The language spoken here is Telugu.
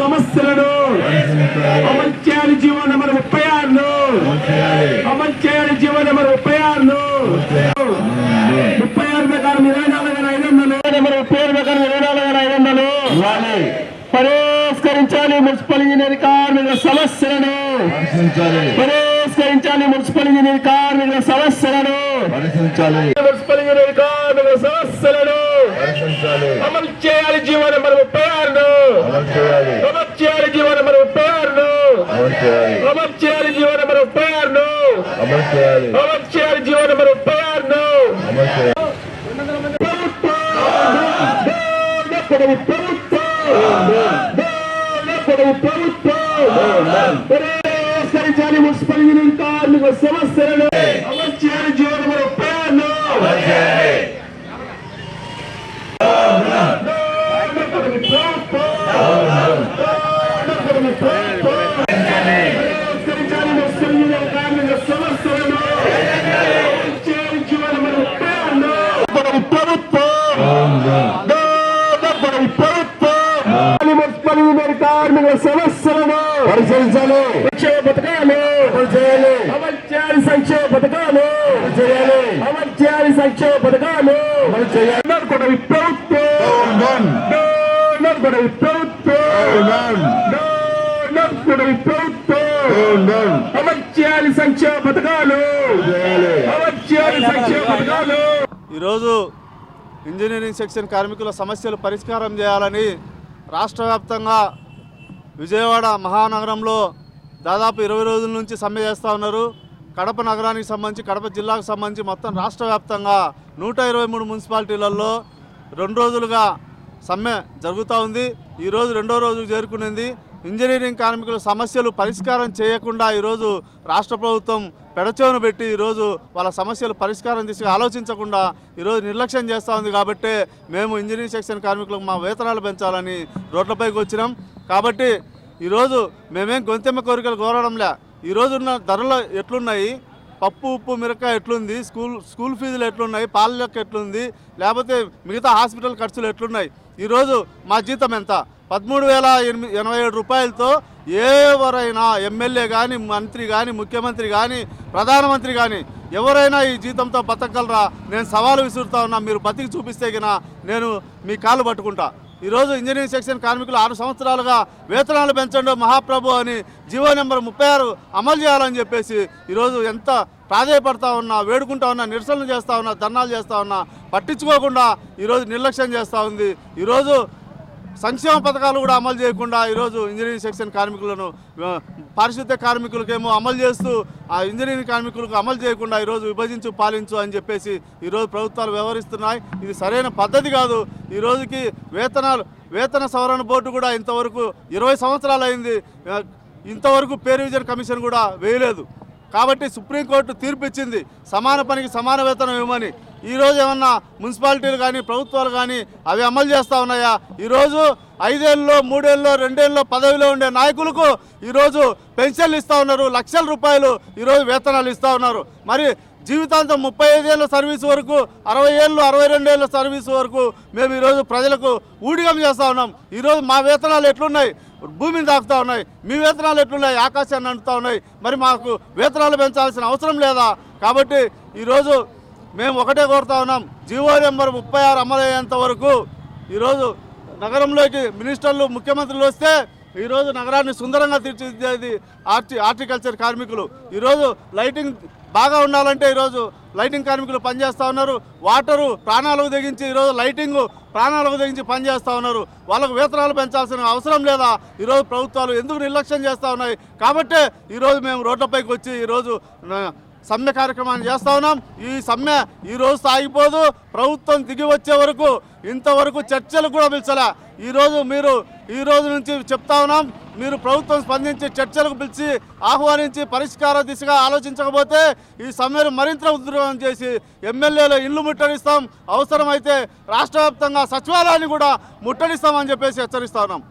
సమస్యలను అమలు చేయాలి జీవో నెంబర్ ముప్పై ఆరును. అమలు చేయాలి జీవో నెంబర్ ముప్పై ఆరును. ముప్పై ఆరు ప్రకారం ఇరవై నాలుగు వేల ఐదు వందలు. నెంబర్ ముప్పై ఆరు ప్రకారం ఇరవై నాలుగు వేల ఐదు వందలు. పరిష్కరించాలి మున్సిపల్ ఇంజనీర్ కార్మికుల సమస్యలను. పరిష్కరించాలి. మున్సిపల్ ఇంజనీర్ కార్మికుల సమస్యలను. మున్సిపల్ ఇంజనీర్ కార్మికుల సమస్యలను. అమలు చేయాలి జీవో నెంబర్ ముప్పై ఆరును. అమలు చేయాలి. అమలు చేయాలి జీవో నెంబర్ ముప్పై ఆరును అమలు చేయాలి అమలు చేయాలి జీవో నెంబర్ ముప్పై ఆరును అమలు చేయాలి అమలు చేయాలి జీవో నెంబర్ ముప్పై ఆరును అమలు చేయాలి పొడవు ప్రభుత్వం ప్రభుత్వం మున్సిపల్ యూనియన్ సమస్యలను అమలు చేయాలి జీవో నెంబర్ ముప్పై ఆరును పరిష్కరించాలి మున్సిపల్ యూనియన్ కార్మికుల సమస్యలను అమలు చేయాలి జీవో నెంబర్ ముప్పై ఆరును ప్రభుత్వం మున్సిపల్ యూనియన్ కార్మికుల సమస్యలను పరిశీలించాలి సంక్షేమ పథకాలు అమలు చేయాలి అమలు చేయాలి సంక్షేమ పథకాలు అమలు చేయాలి అమలు చేయాలి సంక్షేమ పథకాలు అమలు చేయాలి ప్రభుత్వం ప్రభుత్వం నడుకొడవి ప్రభుత్వం అమలు చేయాలి సంక్షేమ పథకాలు. అమలు చేయాలి సంక్షేమ పథకాలు. ఈరోజు ఇంజనీరింగ్ సెక్షన్ కార్మికుల సమస్యలు పరిష్కారం చేయాలని రాష్ట్ర వ్యాప్తంగా విజయవాడ మహానగరంలో దాదాపు ఇరవై రోజుల నుంచి సమ్మె చేస్తూ ఉన్నారు. కడప నగరానికి సంబంధించి కడప జిల్లాకు సంబంధించి మొత్తం రాష్ట్ర వ్యాప్తంగా నూట ఇరవై మూడు మున్సిపాలిటీలలో రెండు రోజులుగా సమ్మె జరుగుతూ ఉంది. ఈరోజు రెండో రోజు చేరుకునింది. ఇంజనీరింగ్ కార్మికుల సమస్యలు పరిష్కారం చేయకుండా ఈరోజు రాష్ట్ర ప్రభుత్వం పెడచెవును పెట్టి ఈరోజు వాళ్ళ సమస్యలు పరిష్కారం తీసుకు ఆలోచించకుండా ఈరోజు నిర్లక్ష్యం చేస్తూ ఉంది కాబట్టి మేము ఇంజనీరింగ్ సెక్షన్ కార్మికులకు మా వేతనాలు పెంచాలని రోడ్లపైకి వచ్చినాం. కాబట్టి ఈరోజు మేమేం గొంతెమ్మ కోరికలు కోరడంలే. ఈరోజు ఉన్న ధరలు ఎట్లున్నాయి? పప్పు ఉప్పు మిరక ఎట్లుంది? స్కూల్ స్కూల్ ఫీజులు ఎట్లున్నాయి? పాల లెక్క ఎట్లుంది? లేకపోతే మిగతా హాస్పిటల్ ఖర్చులు ఎట్లున్నాయి? ఈరోజు మా జీతం ఎంత? పదమూడు వేల ఎనిమిది ఎనభై ఏడు రూపాయలతో ఎవరైనా ఎమ్మెల్యే కానీ మంత్రి కానీ ముఖ్యమంత్రి కానీ ప్రధానమంత్రి కానీ ఎవరైనా ఈ జీతంతో బతకగలరా? నేను సవాలు విసురుతా ఉన్నా. మీరు బతికి చూపిస్తే గినా నేను మీ కాళ్ళు పట్టుకుంటా. ఈరోజు ఇంజనీరింగ్ సెక్షన్ కార్మికులు ఆరు సంవత్సరాలుగా వేతనాలు పెంచండి మహాప్రభు అని జీవో నెంబర్ ముప్పై ఆరు అమలు చేయాలని చెప్పేసి ఈరోజు ఎంత ప్రాధాయపడతా ఉన్నా వేడుకుంటా ఉన్నా నిరసనలు చేస్తా ఉన్నా ధర్నాలు చేస్తా ఉన్నా పట్టించుకోకుండా ఈరోజు నిర్లక్ష్యం చేస్తూ ఉంది. ఈరోజు సంక్షేమ పథకాలు కూడా అమలు చేయకుండా ఈరోజు ఇంజనీరింగ్ సెక్షన్ కార్మికులను పారిశుద్ధ్య కార్మికులకేమో అమలు చేస్తూ ఆ ఇంజనీరింగ్ కార్మికులకు అమలు చేయకుండా ఈరోజు విభజించు పాలించు అని చెప్పేసి ఈరోజు ప్రభుత్వాలు వ్యవహరిస్తున్నాయి. ఇది సరైన పద్ధతి కాదు. ఈ రోజుకి వేతనాలు వేతన సవరణ బోర్డు కూడా ఇంతవరకు ఇరవై సంవత్సరాలు అయింది ఇంతవరకు పే రివిజన్ కమిషన్ కూడా వేయలేదు. కాబట్టి సుప్రీంకోర్టు తీర్పు ఇచ్చింది సమాన పనికి సమాన వేతనం ఇవ్వమని. ఈరోజు ఏమన్నా మున్సిపాలిటీలు కానీ ప్రభుత్వాలు కానీ అవి అమలు చేస్తూ ఉన్నాయా? ఈరోజు ఐదేళ్ళలో మూడేళ్ళలో రెండేళ్ళలో పదవిలో ఉండే నాయకులకు ఈరోజు పెన్షన్లు ఇస్తూ ఉన్నారు. లక్షల రూపాయలు ఈరోజు వేతనాలు ఇస్తూ ఉన్నారు. మరి జీవితాంతం ముప్పై ఐదేళ్ళ సర్వీస్ వరకు అరవై ఏళ్ళు అరవై రెండేళ్ళ సర్వీస్ వరకు మేము ఈరోజు ప్రజలకు ఊడిగం చేస్తూ ఉన్నాం. ఈరోజు మా వేతనాలు ఎట్లున్నాయి? భూమిని తాకుతూ ఉన్నాయి. మీ వేతనాలు ఎట్లున్నాయి? ఆకాశాన్ని అంటుతూ ఉన్నాయి. మరి మాకు వేతనాలు పెంచాల్సిన అవసరం లేదా? కాబట్టి ఈరోజు మేము ఒకటే కోరుతా ఉన్నాం. జీవో నెంబర్ ముప్పై ఆరు అమలయ్యేంత వరకు ఈరోజు నగరంలోకి మినిస్టర్లు ముఖ్యమంత్రులు వస్తే ఈరోజు నగరాన్ని సుందరంగా తీర్చిదిద్దేది ఆర్టి హార్టికల్చర్ కార్మికులు. ఈరోజు లైటింగ్ బాగా ఉండాలంటే ఈరోజు లైటింగ్ కార్మికులు పనిచేస్తూ ఉన్నారు. వాటరు ప్రాణాలకు తెగించి ఈరోజు లైటింగ్ ప్రాణాలకు తెగించి పనిచేస్తూ ఉన్నారు. వాళ్ళకు వేతనాలు పెంచాల్సిన అవసరం లేదా? ఈరోజు ప్రభుత్వాలు ఎందుకు నిర్లక్ష్యం చేస్తూ ఉన్నాయి? కాబట్టే ఈరోజు మేము రోడ్లపైకి వచ్చి ఈరోజు సమ్మె కార్యక్రమాన్ని చేస్తూ ఉన్నాం. ఈ సమ్మె ఈ రోజు సాగిపోదు. ప్రభుత్వం దిగి వచ్చే వరకు ఇంతవరకు చర్చలు కూడా పిలిచలే. ఈరోజు మీరు ఈ రోజు నుంచి చెప్తా ఉన్నాం. మీరు ప్రభుత్వం స్పందించి చర్చలకు పిలిచి ఆహ్వానించి పరిష్కార దిశగా ఆలోచించకపోతే ఈ సమ్మెను మరింత ఉద్యోగం చేసి ఎమ్మెల్యేలు ఇల్లు ముట్టడిస్తాం. అవసరమైతే రాష్ట్ర వ్యాప్తంగా సచివాలయాన్ని కూడా ముట్టడిస్తామని చెప్పేసి హెచ్చరిస్తా ఉన్నాం.